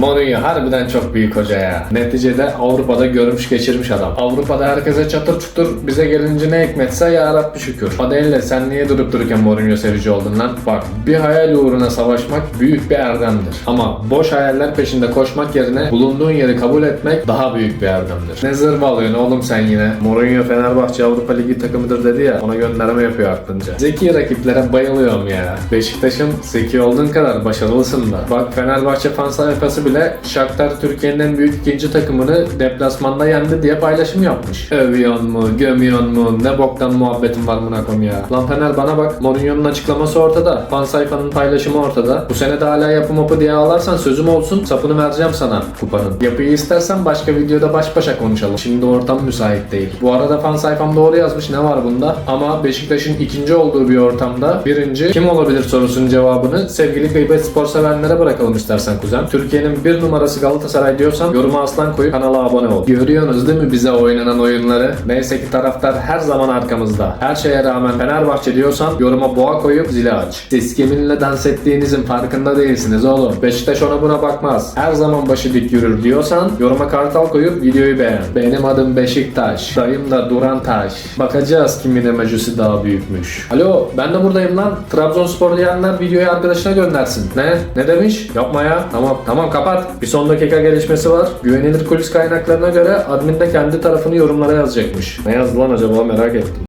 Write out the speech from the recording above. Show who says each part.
Speaker 1: Mourinho harbiden çok büyük hoca ya. Neticede Avrupa'da görmüş geçirmiş adam. Avrupa'da herkese çatır çutur bize gelince ne hikmetse ya Rabbi şükür. De sen niye durup dururken Mourinho sevici oldun lan? Bak bir hayal uğruna savaşmak büyük bir erdemdir. Ama boş hayaller peşinde koşmak yerine bulunduğun yeri kabul etmek daha büyük bir erdemdir. Ne zırva alıyorsun oğlum sen yine? Mourinho Fenerbahçe Avrupa Ligi takımıdır dedi ya ona gönderme yapıyor aklınca. Zeki rakiplere bayılıyorum ya. Beşiktaş'ın zeki olduğun kadar başarılısın da. Bak Fenerbahçe fan sayfası bile Shakhtar Türkiye'nin en büyük ikinci takımını deplasmanda yendi diye paylaşım yapmış. Övüyorsun mu, gömüyorsun mu, ne boktan muhabbetin var buna koyayım ya. Lan Fener bana bak, Mourinho'nun açıklaması ortada. Fan sayfanın paylaşımı ortada. Bu sene de hala yapı mapı diye ağlarsan sözüm olsun, sapını vereceğim sana kupanın. Yapıyı istersen başka videoda baş başa konuşalım. Şimdi ortam müsait değil. Bu arada fan sayfam doğru yazmış, ne var bunda? Ama Beşiktaş'ın ikinci olduğu bir ortamda birinci kim olabilir sorusunun cevabını sevgili gıybet spor sevenlere bırakalım istersen kuzen. Türkiye'nin bir numarası Galatasaray diyorsan yoruma aslan koyup kanala abone ol. Görüyorsunuz değil mi bize oynanan oyunları? Neyse ki taraftar her zaman arkamızda. Her şeye rağmen Fenerbahçe diyorsan yoruma boğa koyup zili aç. Siz kiminle dans ettiğinizin farkında değilsiniz oğlum. Beşiktaş ona buna bakmaz. Her zaman başı dik yürür diyorsan yoruma kartal koyup videoyu beğen. Benim adım Beşiktaş. Dayım da Duran Taş. Bakacağız kimin emojisi daha büyükmüş. Alo ben de buradayım lan. Trabzonspor diyenler videoyu arkadaşına göndersin. Ne? Ne demiş? Yapma ya. Tamam tamam kapat. Bir son dakika gelişmesi var. Güvenilir kulis kaynaklarına göre admin de kendi tarafını yorumlara yazacakmış. Ne yazdı lan acaba merak ettim.